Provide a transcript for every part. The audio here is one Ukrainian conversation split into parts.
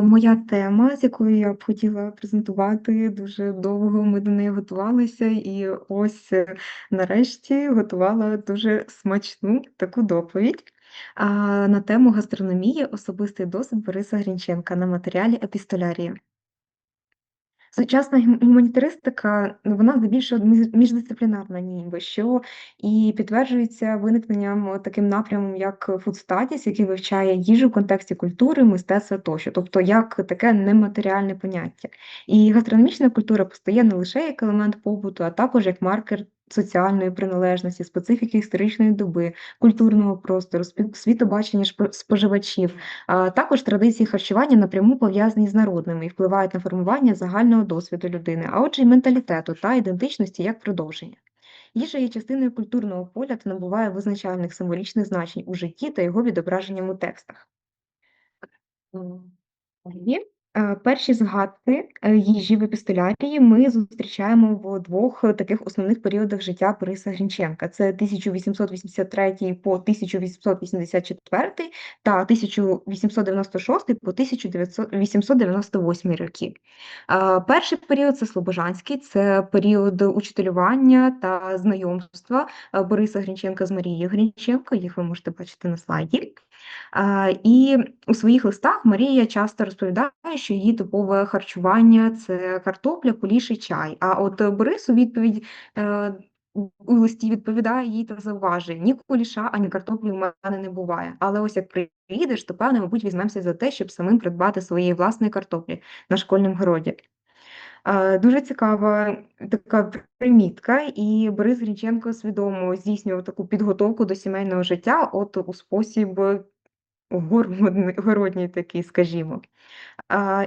Моя тема, з якою я б хотіла презентувати, дуже довго ми до неї готувалися, і ось, е, нарешті готувала дуже смачну таку доповідь, на тему гастрономії "Особистий досвід Бориса Грінченка" на матеріалі "Епістолярія". Сучасна гуманітаристика, ну, вона здебільшого між міждисциплінарна ніби, що і підтверджується виникненням таким напрямом, як фудстатіс, який вивчає їжу в контексті культури, мистецтва тощо, тобто як таке нематеріальне поняття. І гастрономічна культура постає не лише як елемент побуту, а також як маркер соціальної приналежності, специфіки історичної доби, культурного простору, світобачення споживачів, а також традиції харчування напряму пов'язані з народними і впливають на формування загального досвіду людини, а отже, й менталітету та ідентичності як продовження. Їжа є частиною культурного поля та набуває визначальних символічних значень у житті та його відображенням у текстах. Е, перші згадки е, їжі в епістолярії ми зустрічаємо в двох е, таких основних періодах життя Бориса Грінченка: це 1883 по 1884 та 1896 по 1898 роки. Перший період це Слобожанський, це період учителювання та знайомства Бориса Грінченка з Марією Грінченко, їх ви можете бачити на слайді. І у своїх листах Марія часто розповідає, що її типове харчування це картопля, куліш і чай. А от Борис у відповідь е, у листі відповідає їй та зауважує: ні куліша, ані картоплі в мене не буває. Але ось як приїдеш, то певне, мабуть, візьмемося за те, щоб самим придбати своєї власної картоплі на школьному городі. Дуже цікава така примітка, і Борис Грінченко свідомо здійснював таку підготовку до сімейного життя, от у спосіб городній такий, скажімо.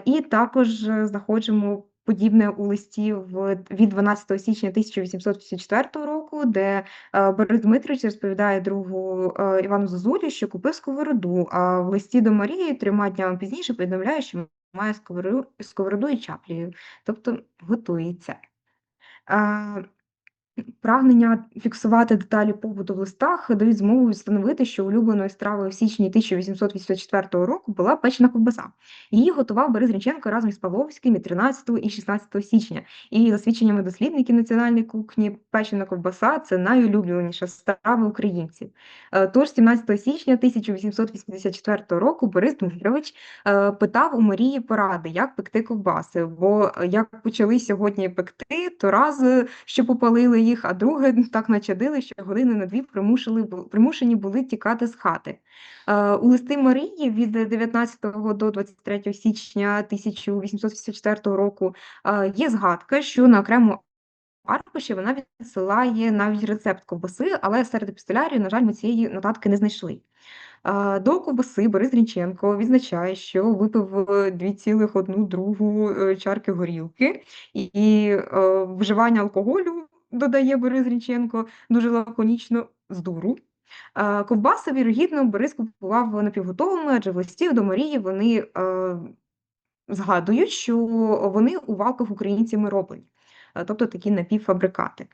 І також е, знаходимо подібне у листі від 12 січня 1854 року, де е, Борис Дмитрович розповідає другу е, Івану Зозулі, що купив сковороду, а в листі до Марії трьома днями пізніше повідомляє, що має сковороду, і чаплею, тобто готується. Прагнення фіксувати деталі побуту в листах дають змогу встановити, що улюбленою стравою в січні 1884 року була печена ковбаса. Її готував Борис Грінченко разом із Павловським і 13 і 16 січня. І за свідченнями дослідників національної кухні, печена ковбаса це найулюбленіша страва українців. Е, тож, 17 січня 1884 року Борис Дмитрович е, питав у Марії поради, як пекти ковбаси. Бо як почали сьогодні пекти, то раз що попалили їх, а друге так начадили, що години на дві примушили, примушені були тікати з хати. Е, у листи Марії від 19 до 23 січня 1884 року е, є згадка, що на окрему аркуші вона відсилає навіть рецепт ковбаси, але серед епістолярів, на жаль, ми цієї нотатки не знайшли. Е, до ковбаси Борис Грінченко відзначає, що випив 2,1 другу чарки горілки, і вживання алкоголю додає Борис Річенко дуже лаконічно з дуру. Ковбаси, вірогідно, Борис купував напівготовими, адже в листів до Марії вони е, згадують, що вони у валках українцями роблені, тобто такі напівфабрикати.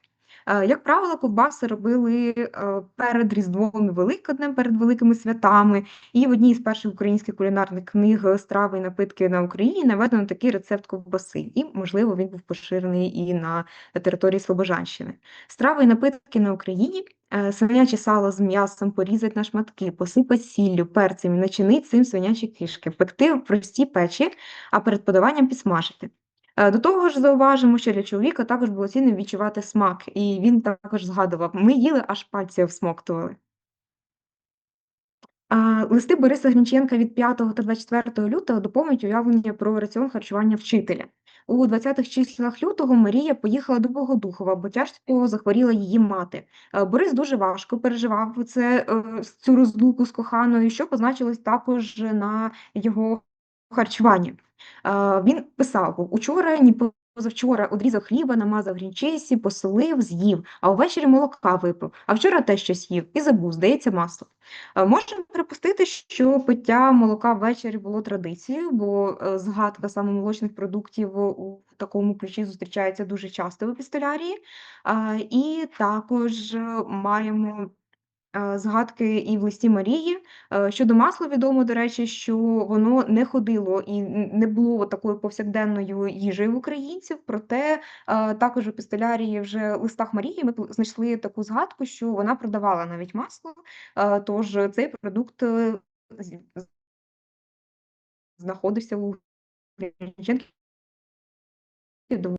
Е, як правило, ковбаси робили е, перед Різдвом і Великоднем, перед великими святами. І в одній з перших українських кулінарних книг страви і напитки на Україні наведено такий рецепт ковбаси, і, можливо, він був поширений і на території Слобожанщини. Страви і напитки на Україні. Е, свиняче сало з м'ясом порізать на шматки, посипать сіллю, перцем і начинить цим свинячі кишки, пекти в простій печі, а перед подаванням підсмажити. Е, до того ж, зауважимо, що для чоловіка також було цінним відчувати смак, і він також згадував: ми їли, аж пальці всмоктували. Листи Бориса Грінченка від 5 та 24 лютого доповнюють уявлення про раціон харчування вчителя. У 20-х числах лютого Марія поїхала до Богодухова, бо тяжко захворіла її мати. Е, Борис дуже важко переживав це, е, цю розлуку з коханою, що позначилось також на його харчуванні. Він писав: учора, ні позавчора одрізав хліба, намазав грінчисі, посолив, з'їв, а увечері молока випив, а вчора теж щось їв і забув, здається, масло. Можемо припустити, що пиття молока ввечері було традицією, бо е, згадка саме молочних продуктів у такому ключі зустрічається дуже часто в епістолярії. І також маємо е, згадки і в листі Марії. Е, щодо масла відомо, до речі, що воно не ходило і не було такою повсякденною їжею в українців. Проте е, також у епістолярії вже листах Марії ми знайшли таку згадку, що вона продавала навіть масло. Тож цей продукт знаходився у а,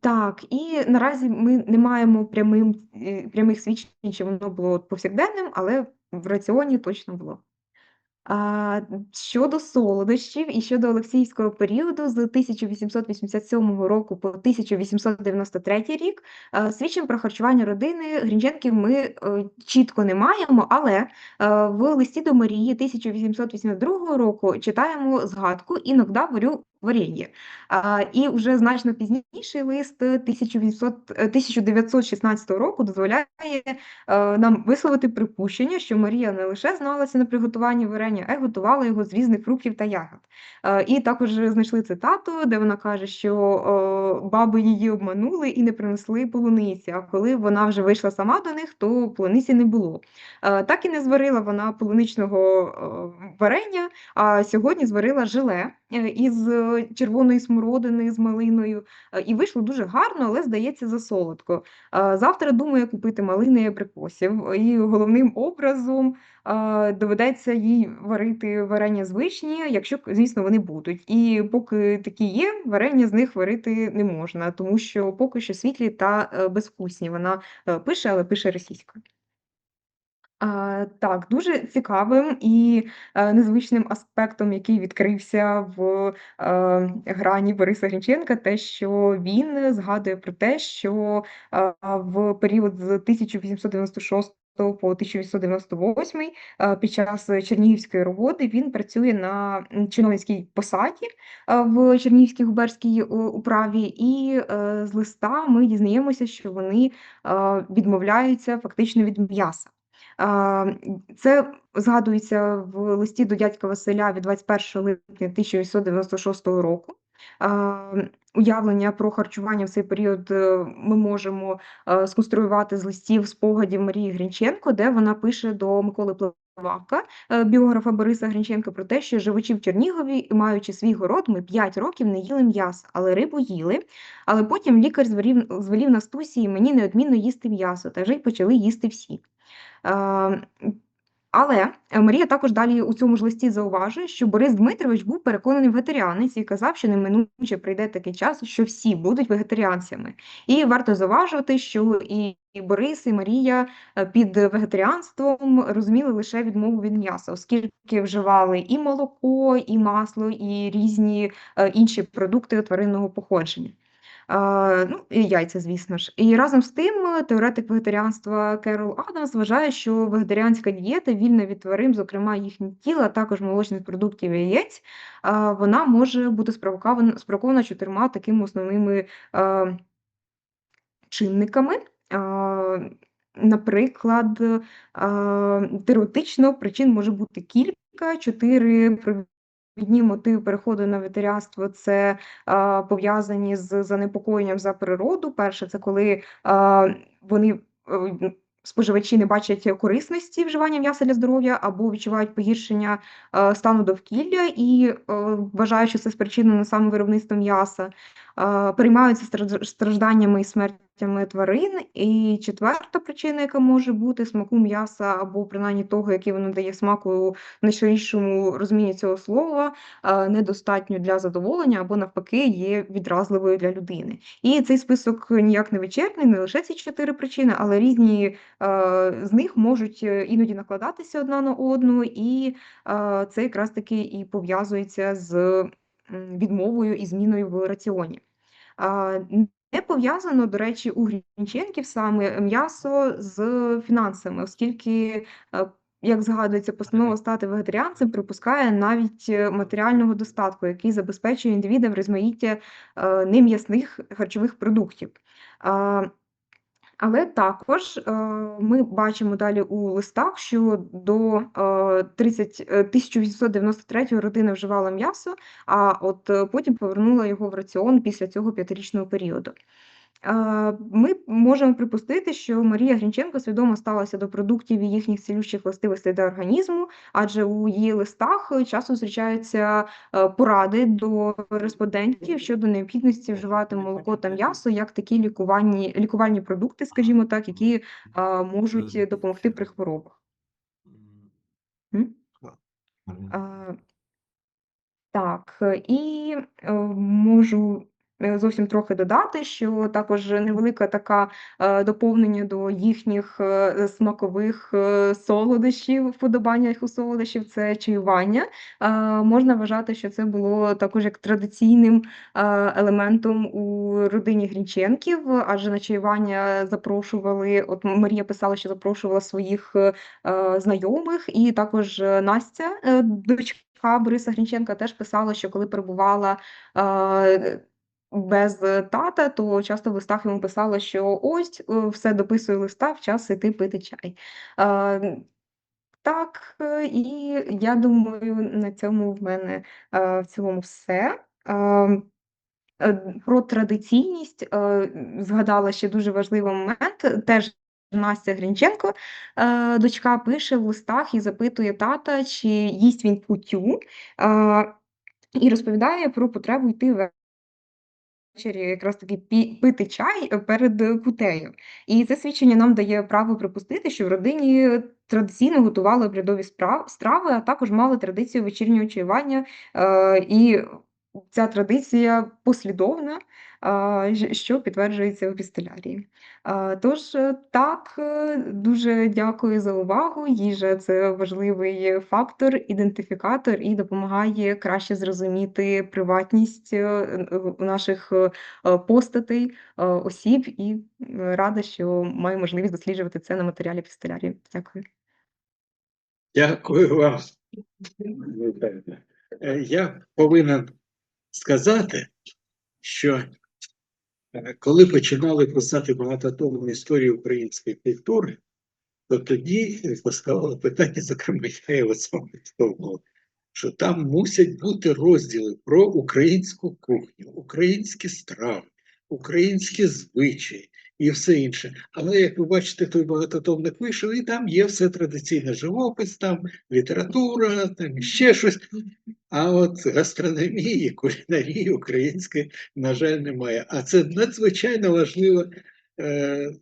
Так, і наразі ми не маємо прямим, е, прямих свідчень, чи воно було повсякденним, але в раціоні точно було. А, щодо солодощів і щодо Олексійського періоду з 1887 року по 1893 рік а, свідчень про харчування родини Грінченків ми е, чітко не маємо, але е, в листі до Марії 1882 року читаємо згадку «Іногда варю варенье». А, і вже значно пізніший лист 1800, 1916 року дозволяє е, нам висловити припущення, що Марія не лише зналася на приготуванні варення, а й готувала його з різних фруктів та ягод. Е, і також знайшли цитату, де вона каже, що е, баби її обманули і не принесли полуниці. А коли вона вже вийшла сама до них, то полуниці не було. Так і не зварила вона полуничного варення, а сьогодні зварила желе із червоної смородини з малиною, і вийшло дуже гарно, але здається засолодко. Завтра думаю купити малини і абрикосів, і головним образом доведеться їй варити варення з вишні, якщо, звісно, вони будуть. І поки такі є, варення з них варити не можна, тому що поки що світлі та е, безвкусні. Вона е, пише, але пише російською. А, Так, дуже цікавим і е, незвичним аспектом, який відкрився в е, грані Бориса Грінченка, те, що він згадує про те, що е, в період з 1896 по 1898 е, під час Чернігівської роботи він працює на чиновницькій посаді е, в Чернігівській губерській управі, і е, з листа ми дізнаємося, що вони відмовляються фактично від м'яса. Це згадується в листі до дядька Василя від 21 липня 1896 року. Уявлення про харчування в цей період е, ми можемо е, сконструювати з листів спогадів Марії Грінченко, де вона пише до Миколи Плавака, е, біографа Бориса Грінченка, про те, що живучи в Чернігові, маючи свій город, ми 5 років не їли м'ясо, але рибу їли. Але потім лікар звелів, звелів Настусі мені неодмінно їсти м'ясо, та вже й почали їсти всі. Але Марія також далі у цьому ж листі зауважує, що Борис Дмитрович був переконаний вегетаріанець і казав, що неминуче прийде такий час, що всі будуть вегетаріанцями. І варто зауважувати, що і Борис, і Марія е, під вегетаріанством розуміли лише відмову від м'яса, оскільки вживали і молоко, і масло, і різні е, інші продукти тваринного походження. Ну, і яйця, звісно ж. І разом з тим теоретик вегетаріанства Керол Адамс вважає, що вегетаріанська дієта вільна від тварин, зокрема їхнє тіло, а також молочних продуктів і яєць, вона може бути спровокована спровокована чотирма такими основними чинниками. Наприклад, теоретично причин може бути кілька, чотири Відні мотиви переходу на ветеріанство це а, пов'язані з занепокоєнням за природу. Перше, це коли а, вони е, споживачі не бачать корисності вживання м'яса для здоров'я або відчувають погіршення а, стану довкілля і а, вважають, що це спричинено саме виробництвом м'яса, а, переймаються стражданнями і смертю тварин. І четверта причина, яка може бути смаку м'яса, або принаймні того, який воно дає смаку у найширішому розумінні цього слова, недостатньо для задоволення, або навпаки, є відразливою для людини. І цей список ніяк не вичерпний, не лише ці чотири причини, але різні з них можуть е, іноді накладатися одна на одну, і це якраз таки і пов'язується з відмовою і зміною в раціоні. Не пов'язано, до речі, у Грінченків саме м'ясо з фінансами, оскільки, е, як згадується, постанова стати вегетаріанцем припускає навіть е, матеріального достатку, який забезпечує індивідам розмаїття е, нем'ясних харчових продуктів. Але також е, ми бачимо далі у листах, що до 30, 1893 родина вживала м'ясо, а от потім повернула його в раціон після цього п'ятирічного періоду. Ми можемо припустити, що Марія Грінченко свідомо ставилася до продуктів і їхніх цілющих властивостей для організму, адже у її листах часто зустрічаються е, поради до респондентів щодо необхідності вживати молоко та м'ясо як такі лікувальні, лікувальні продукти, скажімо так, які е, можуть допомогти при хворобах. Е, Так, і можу зовсім трохи додати, що також невелика така е, доповнення до їхніх е, смакових е, солодощів, вподобання їх у солодощів це чаювання. Е, Можна вважати, що це було також як традиційним е, елементом у родині Грінченків, адже на чаювання запрошували. От Марія писала, що запрошувала своїх е, е, знайомих, і також е, Настя, е, дочка Бориса Грінченка, теж писала, що коли перебувала е, без тата, то часто в листах йому писала, що ось е, все дописує листа, в час іти пити чай. Так, е, і я думаю, на цьому в мене е, в цілому все. Про традиційність згадала ще дуже важливий момент. Теж Настя Грінченко, дочка, пише в листах і запитує тата, чи їсть він кутю, і розповідає про потребу йти ввечері якраз таки пити чай е, перед е, кутею. І це свідчення нам дає право припустити, що в родині традиційно готували обрядові страви, а також мали традицію вечірнього чаювання. Е, і ця традиція послідовна, а, ж- що підтверджується в епістолярії. А, Тож, е, так, е, дуже дякую за увагу. Їжа це важливий фактор, ідентифікатор і допомагає краще зрозуміти приватність е, н- наших е, постатей, е, осіб, і е, рада, що маю можливість досліджувати це на матеріалі епістолярії. Дякую. Дякую вам. Е, Я повинен сказати, що е, коли починали писати багатотомну історію української культури, то тоді поставило питання, зокрема, я його сам підштовхував, що там мусять бути розділи про українську кухню, українські страви, українські звичаї і все інше. Але як ви бачите, той багатотомник вийшов, і там є все традиційне живопис, там література, там ще щось. А от гастрономії, кулінарії української, на жаль, немає. А це надзвичайно важлива е,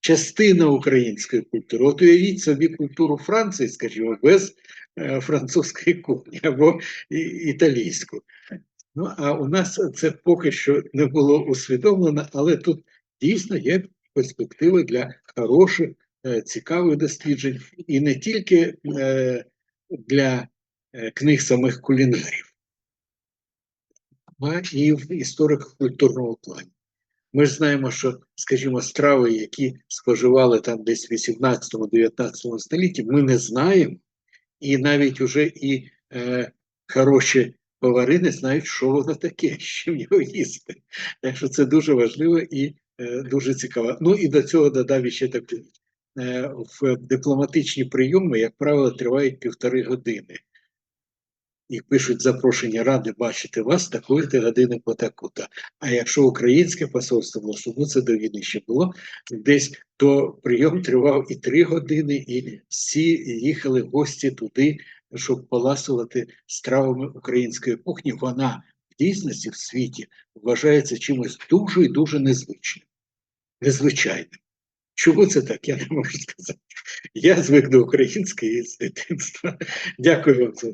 частина української культури. От уявіть собі культуру Франції, скажімо, без е, французької кухні або і, італійську. Ну, а у нас це поки що не було усвідомлено, але тут дійсно є перспективи для хороших, е, цікавих досліджень, і не тільки е, для е, книг самих кулінарів, а і в історико-культурному плані. Ми ж знаємо, що, скажімо, страви, які споживали там десь в 18-19 столітті, ми не знаємо, і навіть уже і е, хороші повари не знають, що воно таке, з чим його їсти. Так що це дуже важливо і дуже цікаво. Ну і до цього додав ще таку. Е, в дипломатичні прийоми, як правило, тривають півтори години. І пишуть запрошення ради бачити вас такої години по таку-то. А якщо українське посольство було, ну, це до війни ще було, десь то прийом тривав і три години, і всі їхали гості туди, щоб поласувати стравами української кухні. Вона дійсності в світі вважається чимось дуже і дуже незвичним, незвичайним. Чому це так? Я не можу сказати. Я звик до української з дитинства. Дякую вам за.